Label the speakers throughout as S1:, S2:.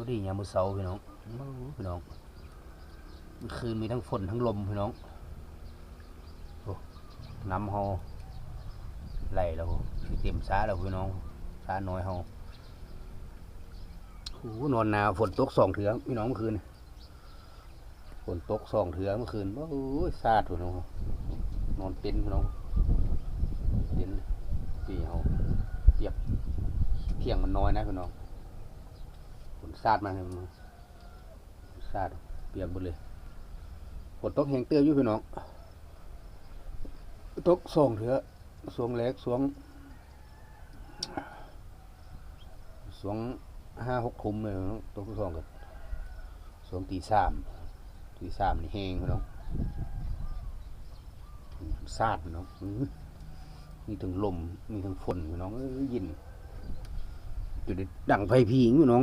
S1: วัสดียามมื้อเช้าพี่น้องพี่น้องคืนมีทั้งฝนทั้งลมพี่น้องน้ำเฮาไหลแล้วเต็มสาแล้วพี่น้องสาน้อยเฮาโอ้นอนหนาวฝนตกสองเถือพี่น้องเมื่อคืนฝนตกสองเถือเมื่อคืนโอ้ยซาดพี่น้องนอนเป็นพี่น้องเป็นปีเฮาเปียกเที่ยงมันน้อยนะพี่น้อง ฝนซาดมาเลยซาดเปียกหมดเลยฝนตกแห้งเตื้ออยู่พี่น้องตกสองเถอะสวงเล็กสวงสวงห้าหกคุมเลยพี่น้องตกสองกันสวงตีสามตีสามนี่แห้งพี่น้องซาดพี่น้องมีถึงลมมีถึงฝนพี่น้องยินจุดด้ดังไฟพิงพี่น้อง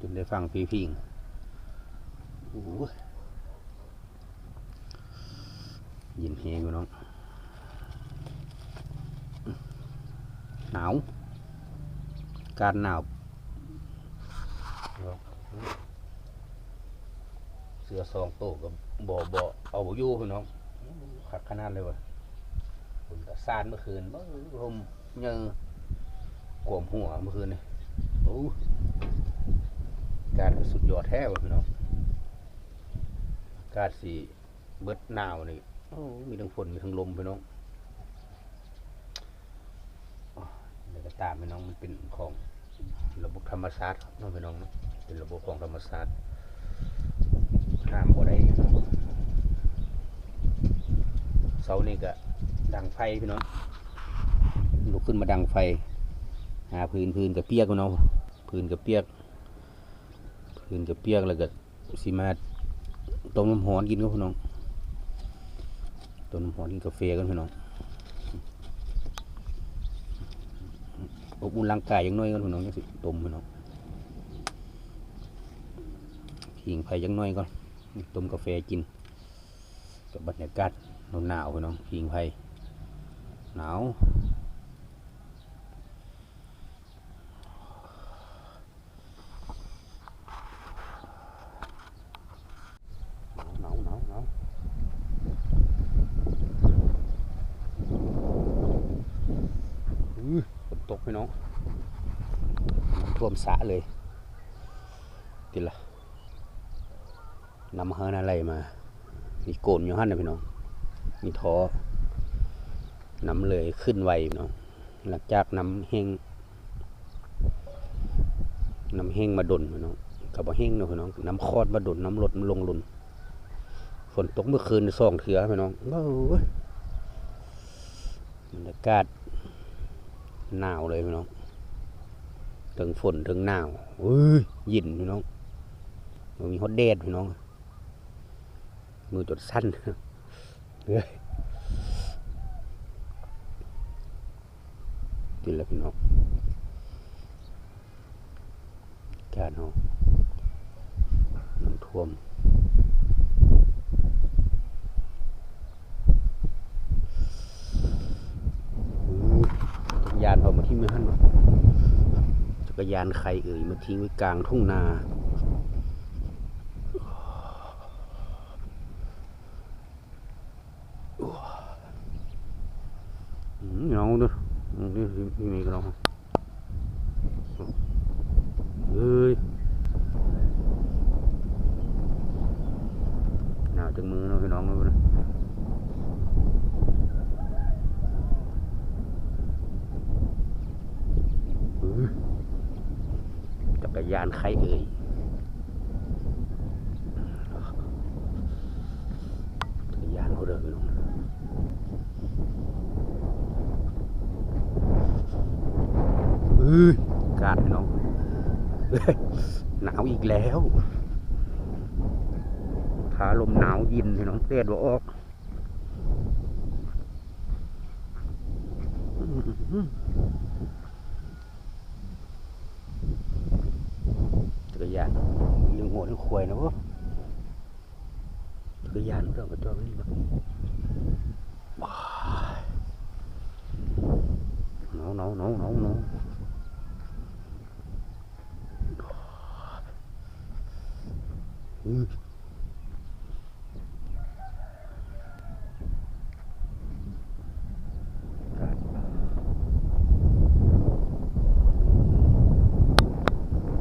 S1: จนได้ฟังพีพิงโอ้ยินเฮงอยู่น้อง หนาว การหนาว เสือสองโตกับบ่บ่เอาบ่อยู่พี่น้องขัดขนาดเลยวะฝนกระซานเมื่อคืนบ่ลมเยอ กวมหัวเมื่อคืนนี่โอ้การสุดยอดแท้วะพี่น้องกาศสีเบิดหนาวนี่โอ้มีทั้งฝนมีทั้งลมพี่น้องเดี๋ยวก็ตามพี่น้องมันเป็นของระบบธรรมชาติครับเน้องพี่น้องเนาะเป็นระบบของธรรมชาติห้ามบ่ได้เสานี่ก็ดังไฟพี่น้องลุกขึ้นมาดังไฟ หาพื้นพื้นกับเปียกพี่น้องพื้นกับเปียก พื้นกับเปียกแล้วก็สิมาต้มน้ำร้อนกินกับพี่น้องต้มน้ำร้อนกินกาแฟกันพี่น้องอบอุ่นร่างกายอยังน้อยกันพี่น้องจังสิต้มพี่น้องพิงไฟอยังน้อยก่อนต้มกาแฟกินกับบรรยากาศหนาวๆพี่น้องพิงไฟหนาว หนาวหนาวหนาวอื้อ ฝนตกพี่น้องท่วมสะเลยติละนำเฮินอะไรมา มีโกนอยู่หันนะพี่น้อง มีท้อนำเลยขึ้นไวพี่น้องหลังจากน้ำแห้งน้ำแห้งมาดนพี่น้องกับว่าแห้งเนาะพี่น้องน้ำคอดมาดนน้ำลดมันลงลุนฝนตกเมื่อคืนสองเถือพี่น้องโอ้ยบรรยากาศ หนาวเลยพี่น้องถึงฝนถึงหนาวเอ้ยยินพี่น้องมันมีฮอตแดดพี่น้อง มือจดสั้นเฮ้ยกินแล้วพี่น้องกาศเนาน้ำท่วม จักรยานเอามาทิ้งไว้หันจักร ยานใครเอ่ยมาทิ้งไว้กลางทุ่งนาอืมเงาดูอืมนี่มีกันแล้วเอ้ยหนาวจังมือเนาะพี่น้องเนาะ อื้อจั กรยานใครเอ่ยจักรยานเขาเดินไปลงเอ้ยกาดพี่น้องเอ้ยหนาวอีกแล้วขาลมหนาวเยินพี่น้องเสียดว่าออก อื้อจักรยานยังหัวยังควายนะวะจักรยานเราก็จอดไว้นี่นะว้ายหนาวหนาวหนาวหนาวหนาว อือ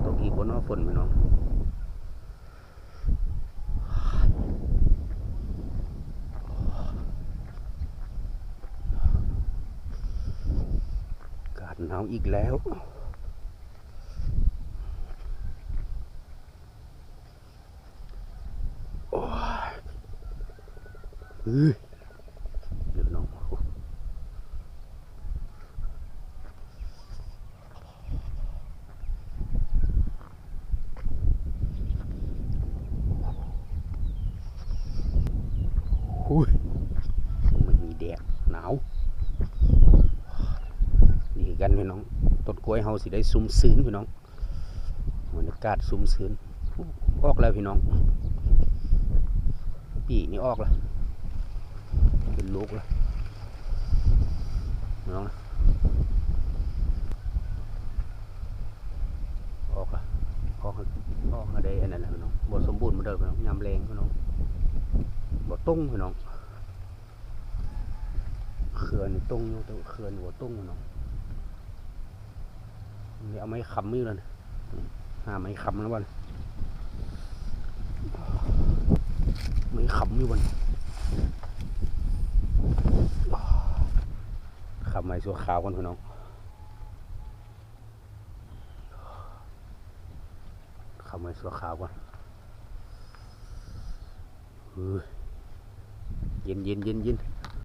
S1: ตกอีกบนเนาะฝนพี่น้อง อากาศหนาวอีกแล้วโอ้ยเฮ้ยเดี๋ยวน้องหุ้ยมันมีแดดหนาว นี่คือกันพี่น้องต้น กล้วยเฮาสิได้ซุ้มซื้นพี่น้องบรรยากาศซุ้มซื้นออกแล้วพี่น้อง ปีนี่ออกแล้วเป็นลูกแล้วพี่น้องนะออกแล้วออกออกมาได้อันนั้นแหละพี่น้องบ่สมบูรณ์มาเดิมพี่น้องยำแรงพี่น้องบ่ตุ้งพี่น้องเขื่อนนี่ตุ้งอยู่แต่เขื่อนบ่ตุ้งพี่น้อง เอาไม้คำอยู่แล้วนะหาไม้คำแล้วบ่นไม้คำอยู่บ่นคำไม้สัวขาวก่อนพี่น้องคำไม้สัวขาวก่อนเย็นเย็นเย็นเย็น